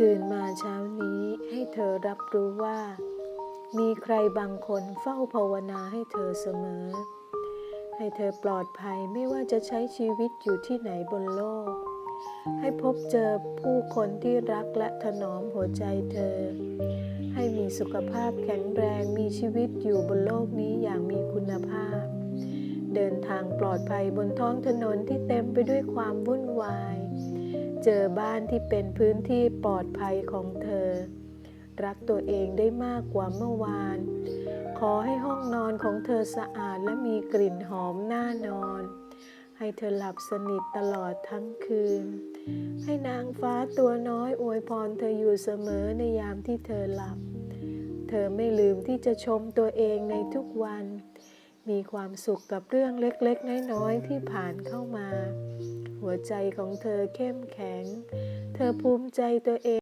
ตื่นมาเช้านี้ให้เธอรับรู้ว่า มีใครบางคนเฝ้าภาวนาให้เธอเสมอ ให้เธอปลอดภัยไม่ว่าจะใช้ชีวิตอยู่ที่ไหนบนโลก ให้พบเจอผู้คนที่รักและถนอมหัวใจเธอ ให้มีสุขภาพแข็งแรงมีชีวิตอยู่บนโลกนี้อย่างมีคุณภาพ เดินทางปลอดภัยบนท้องถนนที่เต็มไปด้วยความวุ่นวาย เจอบ้านที่เป็นพื้นที่ปลอดภัยของเธอ รักตัวเองได้มากกว่าเมื่อวาน ขอให้ห้องนอนของเธอสะอาดและมีกลิ่นหอมน่านอน ให้เธอหลับสนิทตลอดทั้งคืน ให้นางฟ้าตัวน้อยอวยพรเธออยู่เสมอในยามที่เธอหลับ เธอไม่ลืมที่จะชมตัวเองในทุกวัน มีความสุขกับเรื่องเล็กๆ น้อยๆ ที่ผ่านเข้ามา หัวใจของเธอเข้มแข็ง เธอภูมิใจตัวเอง